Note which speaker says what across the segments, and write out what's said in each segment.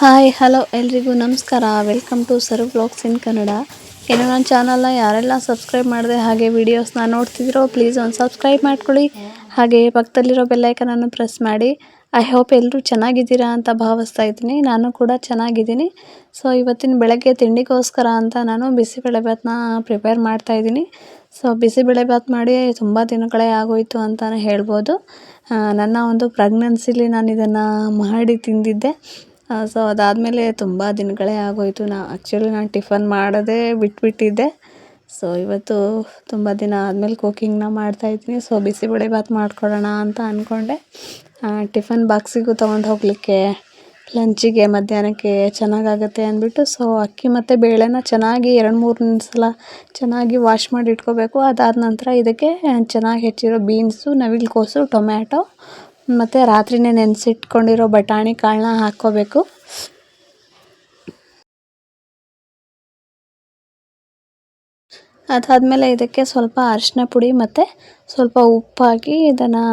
Speaker 1: Hi, hello ಎಲ್ರಿಗೂ ನಮಸ್ಕಾರ. Welcome to serve blogs in Kannada. ಏನು ನನ್ನ ಚಾನಲ್ನ ಯಾರೆಲ್ಲ ಸಬ್ಸ್ಕ್ರೈಬ್ ಮಾಡಿದೆ ಹಾಗೆ ವೀಡಿಯೋಸ್ನ ನೋಡ್ತಿದ್ರೋ ಪ್ಲೀಸ್ ಒಂದು ಸಬ್ಸ್ಕ್ರೈಬ್ ಮಾಡ್ಕೊಳ್ಳಿ. ಹಾಗೆ ಪಕ್ಕದಲ್ಲಿರೋ ಬೆಲ್ಲೈಕನನ್ನು ಪ್ರೆಸ್ ಮಾಡಿ. ಐ ಹೋಪ್ ಎಲ್ಲರೂ ಚೆನ್ನಾಗಿದ್ದೀರಾ ಅಂತ ಭಾವಿಸ್ತಾ ಇದ್ದೀನಿ. ನಾನು ಕೂಡ ಚೆನ್ನಾಗಿದ್ದೀನಿ. ಸೊ ಇವತ್ತಿನ ಬೆಳಗ್ಗೆ ತಿಂಡಿಗೋಸ್ಕರ ಅಂತ ನಾನು ಬಿಸಿಬೇಳೆಭಾತನ್ನ ಪ್ರಿಪೇರ್ ಮಾಡ್ತಾ ಇದ್ದೀನಿ. ಸೊ ಬಿಸಿಬೇಳೆಭಾತ್ ಮಾಡಿ ತುಂಬ ದಿನಗಳೇ ಆಗೋಯಿತು ಅಂತಲೇ ಹೇಳ್ಬೋದು. ನನ್ನ ಒಂದು ಪ್ರೆಗ್ನೆನ್ಸಿಲಿ ನಾನು ಇದನ್ನು ಮಾಡಿ ತಿಂದಿದ್ದೆ. ಸೊ ಅದಾದಮೇಲೆ ತುಂಬ ದಿನಗಳೇ ಆಗೋಯಿತು. ನಾ ಆ್ಯಕ್ಚುಲಿ ನಾನು ಟಿಫನ್ ಮಾಡೋದೇ ಬಿಟ್ಬಿಟ್ಟಿದ್ದೆ. ಸೊ ಇವತ್ತು ತುಂಬ ದಿನ ಆದಮೇಲೆ ಕುಕಿಂಗ್ನ ಮಾಡ್ತಾಯಿದ್ದೀನಿ ಸೊ ಬಿಸಿಬೇಳೆಭಾತ್ ಮಾಡ್ಕೊಳ್ಳೋಣ ಅಂತ ಅಂದ್ಕೊಂಡೆ ಟಿಫನ್ ಬಾಕ್ಸಿಗೂ ತೊಗೊಂಡು ಹೋಗಲಿಕ್ಕೆ ಲಂಚಿಗೆ ಮಧ್ಯಾಹ್ನಕ್ಕೆ ಚೆನ್ನಾಗಾಗತ್ತೆ ಅಂದ್ಬಿಟ್ಟು ಸೊ ಅಕ್ಕಿ ಮತ್ತು ಬೇಳೆನ ಚೆನ್ನಾಗಿ ಎರಡು ಮೂರು ಸಲ ಚೆನ್ನಾಗಿ ವಾಶ್ ಮಾಡಿ ಇಟ್ಕೋಬೇಕು. ಅದಾದ ನಂತರ ಇದಕ್ಕೆ ಚೆನ್ನಾಗಿ ಹೆಚ್ಚಿರೋ ಬೀನ್ಸು ನವಿಲುಕೋಸು, ಟೊಮ್ಯಾಟೊ ಮತ್ತು ರಾತ್ರಿನೇ ನೆನೆಸಿಟ್ಕೊಂಡಿರೋ ಬಟಾಣಿ ಕಾಳನ್ನ ಹಾಕ್ಕೋಬೇಕು. ಅದಾದಮೇಲೆ ಇದಕ್ಕೆ ಸ್ವಲ್ಪ ಅರಿಶಿನ ಪುಡಿ ಮತ್ತು ಸ್ವಲ್ಪ ಉಪ್ಪು ಹಾಕಿ ಇದನ್ನು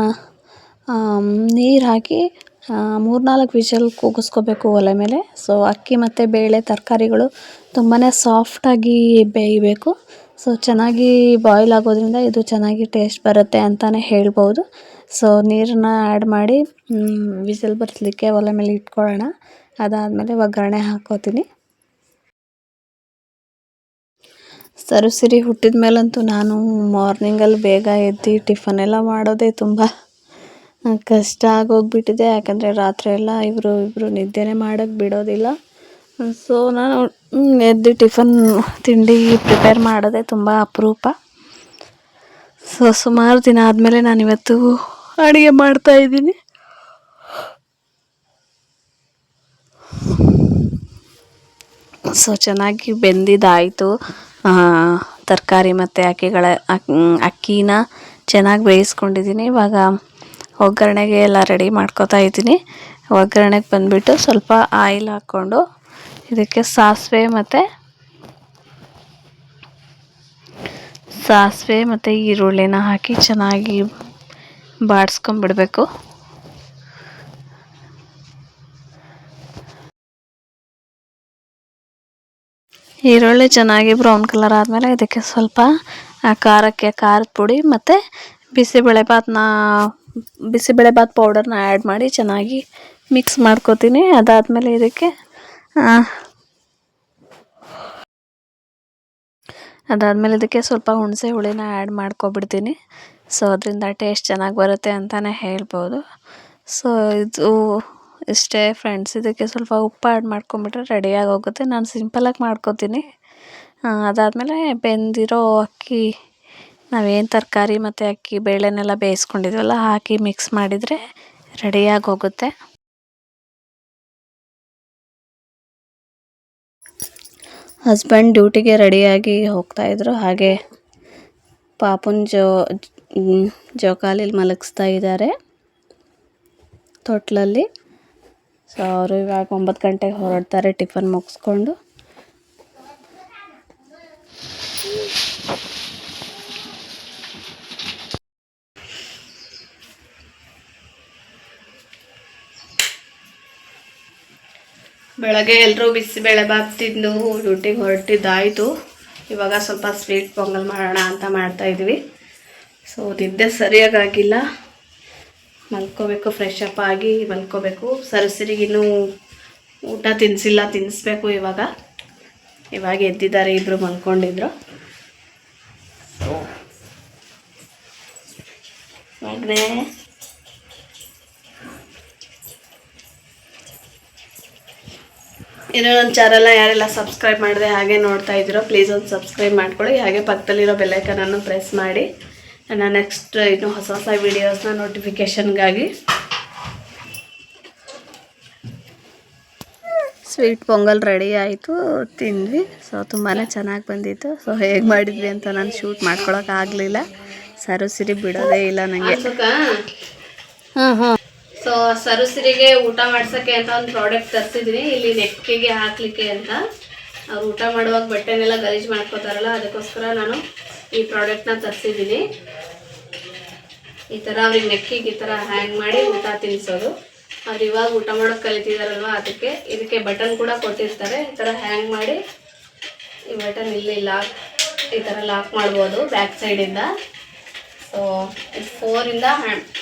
Speaker 1: ನೀರು ಹಾಕಿ ಮೂರ್ನಾಲ್ಕು ವಿಷಲ್ ಕೂಗಿಸ್ಕೋಬೇಕು ಒಲೆ ಮೇಲೆ. ಸೊ ಅಕ್ಕಿ ಮತ್ತು ಬೇಳೆ ತರಕಾರಿಗಳು ತುಂಬಾ ಸಾಫ್ಟಾಗಿ ಬೇಯಬೇಕು. ಸೊ ಚೆನ್ನಾಗಿ ಬಾಯ್ಲ್ ಆಗೋದ್ರಿಂದ ಇದು ಚೆನ್ನಾಗಿ ಟೇಸ್ಟ್ ಬರುತ್ತೆ ಅಂತಲೇ ಹೇಳ್ಬೋದು. ಸೊ ನೀರನ್ನ ಆ್ಯಡ್ ಮಾಡಿ ವಿಸಿಲ್ ಬರ್ಸ್ಲಿಕ್ಕೆ ಒಲೆ ಮೇಲೆ ಇಟ್ಕೊಳ್ಳೋಣ. ಅದಾದಮೇಲೆ ಒಗ್ಗರಣೆ ಹಾಕೋತೀನಿ. ಸರುಸಿರಿ, ಹುಟ್ಟಿದ ಮೇಲಂತೂ ನಾನು ಮಾರ್ನಿಂಗಲ್ಲಿ ಬೇಗ ಎದ್ದು ಟಿಫನ್ ಎಲ್ಲ ಮಾಡೋದೇ ತುಂಬ ಕಷ್ಟ ಆಗೋಗ್ಬಿಟ್ಟಿದೆ. ಯಾಕಂದರೆ ರಾತ್ರಿ ಎಲ್ಲ ಇವರು ಇಬ್ಬರು ನಿದ್ದೆನೇ ಮಾಡೋಕ್ಕೆ ಬಿಡೋದಿಲ್ಲ. ಸೊ ನಾನು ಎದ್ದು ಟಿಫನ್ ತಿಂಡಿ ಪ್ರಿಪೇರ್ ಮಾಡೋದೇ ತುಂಬ ಅಪರೂಪ. ಸೊ, ಸುಮಾರು ದಿನ ಆದಮೇಲೆ ನಾನು ಇವತ್ತು ಅಡುಗೆ ಮಾಡ್ತಾ ಇದ್ದೀನಿ. ಸೊ, ಚೆನ್ನಾಗಿ ಬೆಂದಿದ್ದಾಯಿತು ತರಕಾರಿ ಮತ್ತು ಅಕ್ಕಿಗಳ ಅಕ್ಕಿನ ಚೆನ್ನಾಗಿ ಬೇಯಿಸ್ಕೊಂಡಿದ್ದೀನಿ. ಇವಾಗ ಒಗ್ಗರಣೆಗೆ ಎಲ್ಲ ರೆಡಿ ಮಾಡ್ಕೋತಾ ಇದ್ದೀನಿ. ಒಗ್ಗರಣೆಗೆ ಬಂದುಬಿಟ್ಟು ಸ್ವಲ್ಪ ಆಯಿಲ್ ಹಾಕ್ಕೊಂಡು ಇದಕ್ಕೆ ಸಾಸಿವೆ ಮತ್ತು ಸಾಸಿವೆ ಮತ್ತು ಈರುಳ್ಳಿನ ಹಾಕಿ ಚೆನ್ನಾಗಿ ಬಾಡಿಸ್ಕೊಂಬಿಡ್ಬೇಕು ಈರುಳ್ಳಿ ಚೆನ್ನಾಗಿ ಬ್ರೌನ್ ಕಲರ್ ಆದಮೇಲೆ ಇದಕ್ಕೆ ಸ್ವಲ್ಪ ಖಾರಕ್ಕೆ ಖಾರದ ಪುಡಿ ಮತ್ತು ಬಿಸಿಬೇಳೆಭಾತನ್ನ ಬಿಸಿಬೇಳೆಭಾತ್ ಪೌಡರ್ನ ಆ್ಯಡ್ ಮಾಡಿ ಚೆನ್ನಾಗಿ ಮಿಕ್ಸ್ ಮಾಡ್ಕೊತೀನಿ. ಅದಾದಮೇಲೆ ಇದಕ್ಕೆ ಅದಾದಮೇಲೆ ಇದಕ್ಕೆ ಸ್ವಲ್ಪ ಹುಣಸೆ ಹುಳಿನ ಆ್ಯಡ್ ಮಾಡ್ಕೊಬಿಡ್ತೀನಿ. ಸೊ ಅದರಿಂದ ಟೇಸ್ಟ್ ಚೆನ್ನಾಗಿ ಬರುತ್ತೆ ಅಂತಲೇ ಹೇಳ್ಬೋದು. ಸೊ ಇದು ಇಷ್ಟೇ ಫ್ರೆಂಡ್ಸ್ ಇದಕ್ಕೆ ಸ್ವಲ್ಪ ಉಪ್ಪು ಆ್ಯಡ್ ಮಾಡ್ಕೊಂಬಿಟ್ರೆ ರೆಡಿಯಾಗಿ ಹೋಗುತ್ತೆ ನಾನು ಸಿಂಪಲಾಗಿ ಮಾಡ್ಕೊತೀನಿ. ಅದಾದಮೇಲೆ ಬೆಂದಿರೋ ಅಕ್ಕಿ, ನಾವೇನು ತರಕಾರಿ ಮತ್ತು ಅಕ್ಕಿ, ಬೇಳೆನೆಲ್ಲ ಬೇಯಿಸ್ಕೊಂಡಿದ್ವಲ್ಲ, ಹಾಕಿ ಮಿಕ್ಸ್ ಮಾಡಿದರೆ ರೆಡಿಯಾಗಿ ಹೋಗುತ್ತೆ ಹಸ್ಬೆಂಡ್ ಡ್ಯೂಟಿಗೆ ರೆಡಿಯಾಗಿ ಹೋಗ್ತಾಯಿದ್ರು ಹಾಗೆ ಪಾಪುನ ಜೋ ಜೋಕಾಲಿಲಿ ಮಲಗಿಸ್ತಾ ಇದ್ದಾರೆ ತೊಟ್ಲಲ್ಲಿ. ಸೊ ಅವರು ಇವಾಗ ಒಂಬತ್ತು ಗಂಟೆಗೆ ಹೊರಡ್ತಾರೆ, ಟಿಫನ್ ಮುಗಿಸ್ಕೊಂಡು. ಬೆಳಗ್ಗೆ ಎಲ್ಲರೂ ಬಿಸಿಬೇಳೆಭಾತ್ ತಿಂದು ಡ್ಯೂಟಿಗೆ ಹೊರಟಿದ್ದಾಯಿತು. ಇವಾಗ ಸ್ವಲ್ಪ ಸ್ವೀಟ್ ಪೊಂಗಲ್ ಮಾಡೋಣ ಅಂತ ಮಾಡ್ತಾ ಇದ್ವಿ. ಸೊ ನಿದ್ದೆ ಸರಿಯಾಗಿಲ್ಲ ಮಲ್ಕೋಬೇಕು ಫ್ರೆಶ್ ಅಪ್ ಆಗಿ ಮಲ್ಕೋಬೇಕು. ಸರಸರಿಗಿನ್ನೂ ಊಟ ತಿನ್ನಿಸಿಲ್ಲ ತಿನ್ನಿಸ್ಬೇಕು ಇವಾಗ. ಇವಾಗ ಎದ್ದಿದ್ದಾರೆ ಇಬ್ಬರು ಮಲ್ಕೊಂಡಿದ್ರು. ಸೊ ಮಗನೇ ಇನ್ನು ನನ್ನ ಚಾನಲ್ನ ಯಾರೆಲ್ಲ ಸಬ್ಸ್ಕ್ರೈಬ್ ಮಾಡಿದೆ ಹಾಗೆ ನೋಡ್ತಾ ಇದ್ದೀರೋ ಪ್ಲೀಸ್ ಒಂದು ಸಬ್ಸ್ಕ್ರೈಬ್ ಮಾಡ್ಕೊಳ್ಳಿ. ಹಾಗೆ ಪಕ್ಕದಲ್ಲಿರೋ ಬೆಲ್ಲೈಕನನ್ನು ಪ್ರೆಸ್ ಮಾಡಿ. ನನ್ನ ನೆಕ್ಸ್ಟ್ ಇನ್ನು ಹೊಸ ಹೊಸ ವೀಡಿಯೋಸ್ನ ನೋಟಿಫಿಕೇಷನ್ಗಾಗಿ ಸ್ವೀಟ್ ಪೊಂಗಲ್ ರೆಡಿ ಆಯಿತು ತಿಂದ್ವಿ. ಸೊ ತುಂಬಾ ಚೆನ್ನಾಗಿ ಬಂದಿತ್ತು. ಸೊ ಹೇಗೆ ಮಾಡಿದ್ವಿ ಅಂತ ನಾನು ಶೂಟ್ ಮಾಡ್ಕೊಳಕ್ಕಾಗಲಿಲ್ಲ ಸರು ಸಿರಿ ಬಿಡೋದೇ ಇಲ್ಲ ನನಗೆ ಹಾಂ ಹಾಂ ಸೊ ಸರಸರಿಗೆ ಊಟ ಮಾಡ್ಸೋಕ್ಕೆ ಅಂತ ಒಂದು ಪ್ರಾಡಕ್ಟ್ ತರಿಸಿದ್ದೀನಿ ಇಲ್ಲಿ ನೆಕ್ಕಿಗೆ ಹಾಕ್ಲಿಕ್ಕೆ ಅಂತ. ಅವ್ರು ಊಟ ಮಾಡುವಾಗ ಬಟ್ಟೆನೆಲ್ಲ ಗಲೀಜು ಮಾಡ್ಕೋತಾರಲ್ಲ, ಅದಕ್ಕೋಸ್ಕರ ನಾನು ಈ ಪ್ರಾಡಕ್ಟ್ನ ತರಿಸಿದ್ದೀನಿ ಈ ಥರ ಅವ್ರಿಗೆ ನೆಕ್ಕಿಗೆ ಈ ಥರ ಹ್ಯಾಂಗ್ ಮಾಡಿ ಊಟ ತಿನ್ನಿಸೋದು ಅವ್ರು ಇವಾಗ ಊಟ ಮಾಡೋಕೆ ಕಲಿತಿದಾರಲ್ವ, ಅದಕ್ಕೆ ಇದಕ್ಕೆ ಬಟನ್ ಕೂಡ ಕೊಟ್ಟಿರ್ತಾರೆ. ಈ ಥರ ಹ್ಯಾಂಗ್ ಮಾಡಿ ಈ ಬಟನ್ ಇಲ್ಲಿ ಲಾಕ್ ಈ ಥರ ಲಾಕ್ ಮಾಡ್ಬೋದು ಬ್ಯಾಕ್ ಸೈಡಿಂದ ಸೊ ಇದು ಫೋರಿಂದ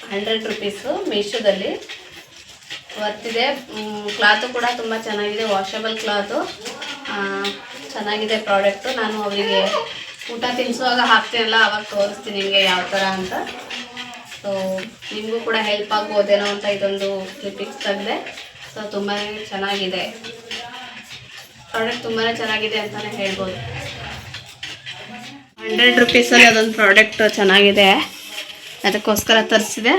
Speaker 1: ಹಂಡ್ರೆಡ್ ರುಪೀಸು ಮೀಶೋದಲ್ಲಿ ವರ್ತಿದೆ ಕ್ಲಾತು ಕೂಡ ತುಂಬ ಚೆನ್ನಾಗಿದೆ. ವಾಷಬಲ್ ಕ್ಲಾತು ಚೆನ್ನಾಗಿದೆ ಪ್ರಾಡಕ್ಟು ನಾನು ಅವರಿಗೆ ಊಟ ತಿನ್ನಿಸುವಾಗ ಹಾಕ್ತೀನಲ್ಲ, ಅವಾಗ ತೋರಿಸ್ತೀನಿ ನಿಮಗೆ ಯಾವ ಥರ ಅಂತ. ಸೊ ನಿಮಗೂ ಕೂಡ ಹೆಲ್ಪ್ ಆಗ್ಬೋದೇನೋ ಅಂತ ಇದೊಂದು ಕ್ಲಿಪಿಕ್ಸ್ ತೆಗೆದೆ ಸೊ ತುಂಬಾ ಚೆನ್ನಾಗಿದೆ. ಪ್ರಾಡಕ್ಟ್ ತುಂಬಾ ಚೆನ್ನಾಗಿದೆ ಅಂತಲೇ ಹೇಳ್ಬೋದು. ಹಂಡ್ರೆಡ್ ರುಪೀಸಲ್ಲಿ ಅದೊಂದು ಪ್ರಾಡಕ್ಟ್ ಚೆನ್ನಾಗಿದೆ. ಅದಕ್ಕೋಸ್ಕರ ತರಿಸಿದೆ.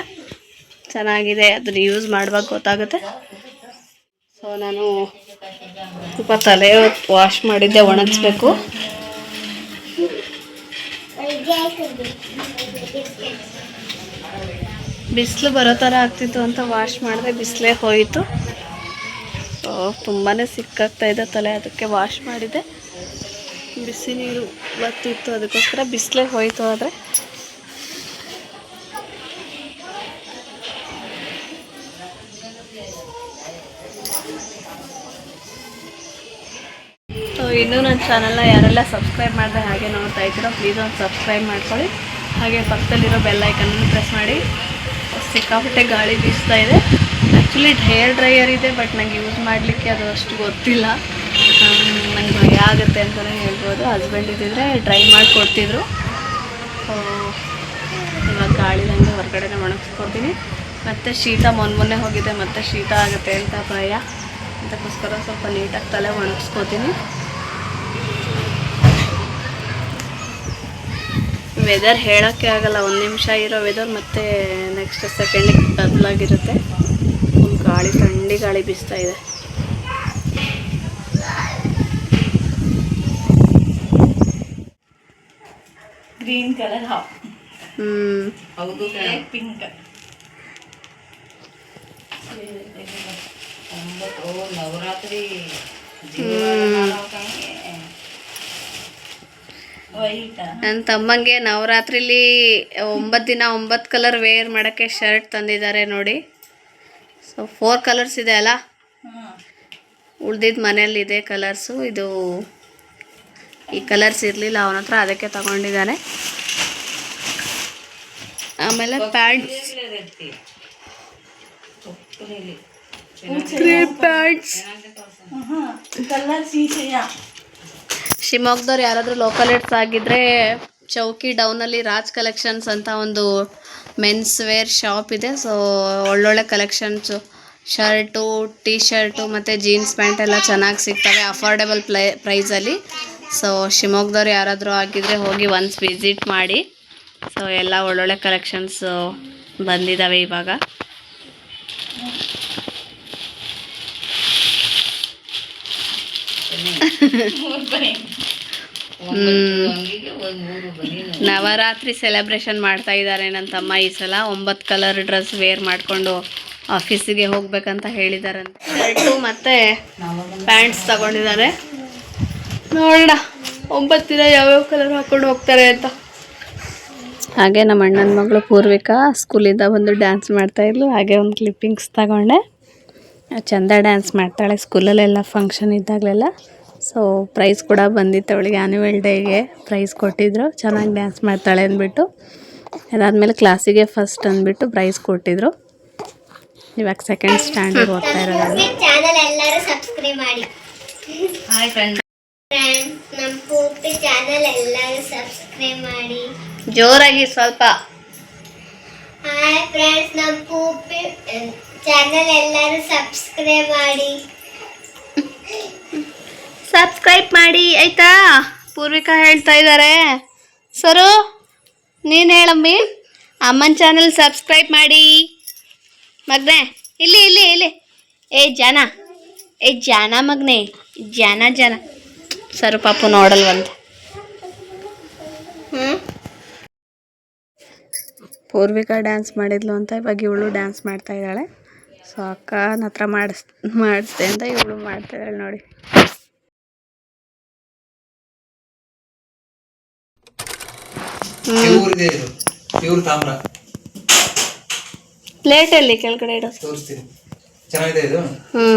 Speaker 1: ಚೆನ್ನಾಗಿದೆ. ಅದನ್ನು ಯೂಸ್ ಮಾಡುವಾಗ ಗೊತ್ತಾಗುತ್ತೆ. ಸೊ ನಾನು ಸ್ವಲ್ಪ ತಲೆ ವಾಶ್ ಮಾಡಿದ್ದೆ, ಒಣಗಿಸ್ಬೇಕು. ಬಿಸಿಲು ಬರೋ ಥರ ಆಗ್ತಿತ್ತು ಅಂತ ವಾಶ್ ಮಾಡಿದೆ. ಬಿಸಿಲೇ ಹೋಯಿತು. ಸೊ ತುಂಬಾ ಸಿಕ್ಕಾಗ್ತಾಯಿದೆ ತಲೆ. ಅದಕ್ಕೆ ವಾಶ್ ಮಾಡಿದೆ. ಬಿಸಿ ನೀರು ಬತ್ತಿತ್ತು ಅದಕ್ಕೋಸ್ಕರ ಬಿಸಿಲೇ ಹೋಯಿತು ಆದರೆ. ಸೊ ಇನ್ನೂ ನನ್ನ ಚಾನಲ್ನ ಯಾರೆಲ್ಲ ಸಬ್ಸ್ಕ್ರೈಬ್ ಮಾಡಿದೆ ಹಾಗೆ ನೋಡ್ತಾ ಇದ್ದೀರೋ ಪ್ಲೀಸ್ ಒಂದು ಸಬ್ಸ್ಕ್ರೈಬ್ ಮಾಡ್ಕೊಳ್ಳಿ. ಹಾಗೆ ಪಕ್ಕದಲ್ಲಿರೋ ಬೆಲ್ ಐಕನ್ನು ಪ್ರೆಸ್ ಮಾಡಿ. ಸಿಕ್ಕಾಪಟ್ಟೆ ಗಾಳಿ ಬೀಸ್ತಾ ಇದೆ. ಆ್ಯಕ್ಚುಲಿ ಹೇರ್ ಡ್ರೈಯರ್ ಇದೆ ಬಟ್ ನಂಗೆ ಯೂಸ್ ಮಾಡಲಿಕ್ಕೆ ಅದು ಅಷ್ಟು ಗೊತ್ತಿಲ್ಲ. ನಂಗೆ ಭಯ ಆಗುತ್ತೆ ಅಂತಲೇ ಹೇಳ್ಬೋದು. ಹಸ್ಬೆಂಡ್ ಇದ್ದಿದ್ರೆ ಟ್ರೈ ಮಾಡಿಕೊಡ್ತಿದ್ರು. ಕೊಡ್ತಿದ್ರು ಇವಾಗ ಗಾಳಿ ಗಾಳಿದಂಗೆ ಹೊರಗಡೆನೇ ಒಣಗಿಸ್ಕೊತೀನಿ ಮತ್ತು ಶೀತ ಮೊನ್ನೆ ಮೊನ್ನೆ ಹೋಗಿದೆ, ಮತ್ತು ಶೀತ ಆಗುತ್ತೆ ಅಂತ ಭಯ. ಅದಕ್ಕೋಸ್ಕರ ಸ್ವಲ್ಪ ನೀಟಾಗಿ ತಲೆ ಒಣಗಿಸ್ಕೋತೀನಿ. ವೆದರ್ ಹೇಳೋಕ್ಕೆ ಆಗಲ್ಲ, ಒಂದು ನಿಮಿಷ ಇರೋ ವೆದರ್ ಮತ್ತೆ ನೆಕ್ಸ್ಟ್ ಸೆಕೆಂಡಿಗೆ ಬದಲಾಗಿರುತ್ತೆ ಗಾಳಿ, ಥಂಡಿ ಗಾಳಿ ಬೀಸ್ತಾ ಇದೆ.
Speaker 2: ಗ್ರೀನ್ ಕಲರ್ ಹಾಫ್
Speaker 1: ಹ್ಞೂ
Speaker 2: ಹೌದು ಪಿಂಕ್ ಒಂಬತ್ತು ನವರಾತ್ರಿ
Speaker 1: ನನ್ನ ತಮ್ಮಂಗೆ ನವರಾತ್ರಿಲಿ ಒಂಬತ್ತು ದಿನ ಒಂಬತ್ತು ಕಲರ್ ವೇರ್ ಮಾಡೋಕ್ಕೆ ಶರ್ಟ್ ತಂದಿದ್ದಾರೆ ನೋಡಿ. ಸೊ ಫೋರ್ ಕಲರ್ಸ್ ಇದೆ ಅಲ್ಲ? ಉಳ್ದಿದ್ದು ಮನೇಲಿ ಇದೆ ಕಲರ್ಸು ಇದು ಈ ಕಲರ್ಸ್ ಇರಲಿಲ್ಲ ಅವನ ಹತ್ರ ಅದಕ್ಕೆ ತಗೊಂಡಿದ್ದಾನೆ. ಆಮೇಲೆ ಪ್ಯಾಂಟ್ಸ್ ಪ್ಯಾಂಟ್ಸ್ ಶಿವಮೊಗ್ಗದವ್ರು ಯಾರಾದರೂ ಲೋಕಲ್ ಇಟ್ಸ್ ಆಗಿದ್ರೆ ಚೌಕಿ ಡೌನಲ್ಲಿ ರಾಜ್ ಕಲೆಕ್ಷನ್ಸ್ ಅಂತ ಒಂದು ಮೆನ್ಸ್ ವೇರ್ ಶಾಪ್ ಇದೆ. ಸೊ ಒಳ್ಳೊಳ್ಳೆ ಕಲೆಕ್ಷನ್ಸು ಶರ್ಟು ಟೀ ಶರ್ಟು ಮತ್ತು ಜೀನ್ಸ್ ಪ್ಯಾಂಟ್ ಎಲ್ಲ ಚೆನ್ನಾಗಿ ಸಿಗ್ತವೆ ಅಫೋರ್ಡೆಬಲ್ ಪ್ಲೈ ಪ್ರೈಸಲ್ಲಿ ಸೊ ಶಿವಮೊಗ್ಗದವ್ರು ಯಾರಾದರೂ ಆಗಿದ್ರೆ ಹೋಗಿ ಒನ್ಸ್ ವಿಸಿಟ್ ಮಾಡಿ. ಸೊ ಎಲ್ಲ ಒಳ್ಳೊಳ್ಳೆ ಕಲೆಕ್ಷನ್ಸು ಬಂದಿದ್ದಾವೆ ಇವಾಗ. ನವರಾತ್ರಿ ಸೆಲೆಬ್ರೇಷನ್ ಮಾಡ್ತಾ ಇದ್ದಾರೆ ನನ್ನ ತಮ್ಮ ಈ ಸಲ. ಒಂಬತ್ತು ಕಲರ್ ಡ್ರೆಸ್ ವೇರ್ ಮಾಡಿಕೊಂಡು ಆಫೀಸಿಗೆ ಹೋಗ್ಬೇಕಂತ ಹೇಳಿದಾರಂತೆ. ಶರ್ಟು ಮತ್ತು ಪ್ಯಾಂಟ್ಸ್ ತಗೊಂಡಿದ್ದಾರೆ. ನೋಡೋಣ ಒಂಬತ್ತು ದಿನ ಯಾವ್ಯಾವ ಕಲರ್ ಹಾಕೊಂಡು ಹೋಗ್ತಾರೆ ಅಂತ. ಹಾಗೆ ನಮ್ಮ ಅಣ್ಣನ ಮಗಳು ಪೂರ್ವಿಕಾ ಸ್ಕೂಲಿಂದ ಬಂದು ಡ್ಯಾನ್ಸ್ ಮಾಡ್ತಾ ಇದ್ಲು. ಹಾಗೆ ಒಂದು ಕ್ಲಿಪ್ಪಿಂಗ್ಸ್ ತಗೊಂಡೆ. ಚಂದ ಡ್ಯಾನ್ಸ್ ಮಾಡ್ತಾಳೆ ಸ್ಕೂಲಲ್ಲೆಲ್ಲ ಫಂಕ್ಷನ್ ಇದ್ದಾಗಲೆಲ್ಲ. ಸೊ ಪ್ರೈಸ್ ಕೂಡ ಬಂದಿತ್ತು ಅವಳಿಗೆ ಆ್ಯನ್ಯುವಲ್ ಡೇಗೆ ಪ್ರೈಸ್ ಕೊಟ್ಟಿದ್ರು. ಚೆನ್ನಾಗಿ ಡ್ಯಾನ್ಸ್ ಮಾಡ್ತಾಳೆ ಅಂದ್ಬಿಟ್ಟು. ಅದಾದಮೇಲೆ ಕ್ಲಾಸಿಗೆ ಫಸ್ಟ್ ಅಂದ್ಬಿಟ್ಟು ಪ್ರೈಸ್ ಕೊಟ್ಟಿದ್ರು. ಇವಾಗ ಸೆಕೆಂಡ್ ಸ್ಟ್ಯಾಂಡರ್ಡ್ ಓದ್ತಾ ಇರೋದು.
Speaker 3: ಫ್ರೆಂಡ್ಸ್ ನಮ್ಮ ಪೂರ್ತಿ ಚಾನಲ್ ಎಲ್ಲರೂ ಸಬ್ಸ್ಕ್ರೈಬ್ ಮಾಡಿ.
Speaker 1: ಜೋರಾಗಿ ಸ್ವಲ್ಪ.
Speaker 3: ಹಾಯ್ ಫ್ರೆಂಡ್ಸ್ ನಮ್ಮ ಪೂರ್ತಿ ಚಾನಲ್ ಎಲ್ಲರೂ ಸಬ್ಸ್ಕ್ರೈಬ್ ಮಾಡಿ.
Speaker 1: ಸಬ್ಸ್ಕ್ರೈಬ್ ಮಾಡಿ ಆಯ್ತಾ? ಪೂರ್ವಿಕಾ ಹೇಳ್ತಾ ಇದ್ದಾರೆ ಸರು ನೀನು ಹೇಳಮ್ಮಿ ಅಮ್ಮನ ಚಾನಲ್ ಸಬ್ಸ್ಕ್ರೈಬ್ ಮಾಡಿ. ಮಗ್ನೆ ಇಲ್ಲಿ ಇಲ್ಲಿ ಇಲ್ಲಿ. ಏ ಜನ ಏ ಜನ ಮಗ್ನೆ ಜನ ಜನ. ಸರು ಪಾಪು ನೋಡಲ್ವಂತೆ. ಪೂರ್ವಿಕಾ ಡ್ಯಾನ್ಸ್ ಮಾಡಿದ್ಲು ಅಂತ ಇವಾಗ ಇವಳು ಡ್ಯಾನ್ಸ್ ಮಾಡ್ತಾ ಇದ್ದಾಳೆ. ಸೊ ಅಕ್ಕನ ಹತ್ರ ಮಾಡಿಸ್ ಮಾಡಿಸ್ದೆ ಅಂತ ಇವಳು ಮಾಡ್ತಾ ಇದ್ದಾಳೆ ನೋಡಿ. ಪ್ಲೇಟಲ್ಲಿ ಕೆಳಗಡೆ
Speaker 4: ಇಡೋ. ಚೆನ್ನಾಗಿದೆ ಇದು?
Speaker 1: ಹ್ಞೂ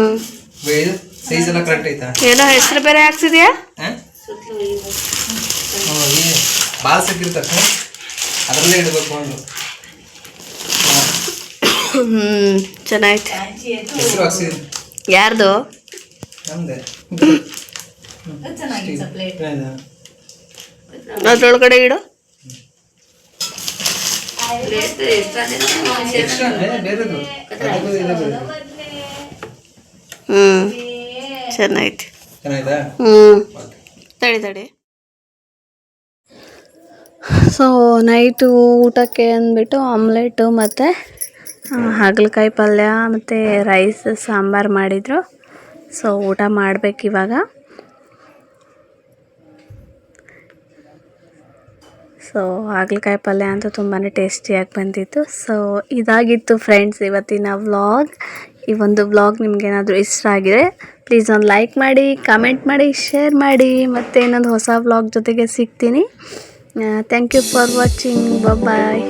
Speaker 4: ಇದು ಸೈಜ್ ಎಲ್ಲ ಕರೆಕ್ಟ್ ಐತಾ?
Speaker 1: ಏನೋ ಹೆಸರು ಬೇರೆ ಹಾಕ್ಸಿದ್ಯಾ?
Speaker 4: ಭಾಳ ಸಿಕ್ಕಿರ್ತಕ್ಕ ಅದರಲ್ಲೇ ಇಡಬೇಕು ಒಂದು.
Speaker 1: ಹ್ಞೂ ಚೆನ್ನಾಯ್ತು.
Speaker 4: ಹೆಸರು ಹಾಕ್ಸಿದ್ರಿ
Speaker 1: ಯಾರ್ದು?
Speaker 4: ನಮ್ದೆ.
Speaker 2: ಚೆನ್ನಾಗಿತ್ತು?
Speaker 1: ಅದ್ರೊಳಗಡೆ ಇಡು.
Speaker 2: ಎಕ್ಸ್ಟ್ರಾ?
Speaker 4: ಬೇರೆದು.
Speaker 1: ಹ್ಞೂ
Speaker 4: ಚೆನ್ನಾಗೈತಿ.
Speaker 1: ಹ್ಞೂ ತಡಿ ತಡಿ. ಸೊ ನೈಟು ಊಟಕ್ಕೆ ಅಂದ್ಬಿಟ್ಟು ಆಮ್ಲೆಟು ಮತ್ತು ಹಾಗಲಕಾಯಿ ಪಲ್ಯ ಮತ್ತು ರೈಸ್ ಸಾಂಬಾರು ಮಾಡಿದರು. ಸೊ ಊಟ ಮಾಡ್ಬೇಕು ಇವಾಗ. ಸೊ ಹಾಗಲಕಾಯಿ ಪಲ್ಯ ಅಂತೂ ತುಂಬಾ ಟೇಸ್ಟಿಯಾಗಿ ಬಂದಿತ್ತು. ಸೊ ಇದಾಗಿತ್ತು ಫ್ರೆಂಡ್ಸ್ ಇವತ್ತಿನ ವ್ಲಾಗ್ ಈ ಒಂದು ವ್ಲಾಗ್ ನಿಮಗೇನಾದರೂ ಇಷ್ಟ ಆಗಿದೆ ಪ್ಲೀಸ್ ಒಂದು ಲೈಕ್ ಮಾಡಿ ಕಮೆಂಟ್ ಮಾಡಿ ಶೇರ್ ಮಾಡಿ. ಮತ್ತು ಇನ್ನೊಂದು ಹೊಸ ವ್ಲಾಗ್ ಜೊತೆಗೆ ಸಿಗ್ತೀನಿ. Thank you for watching bye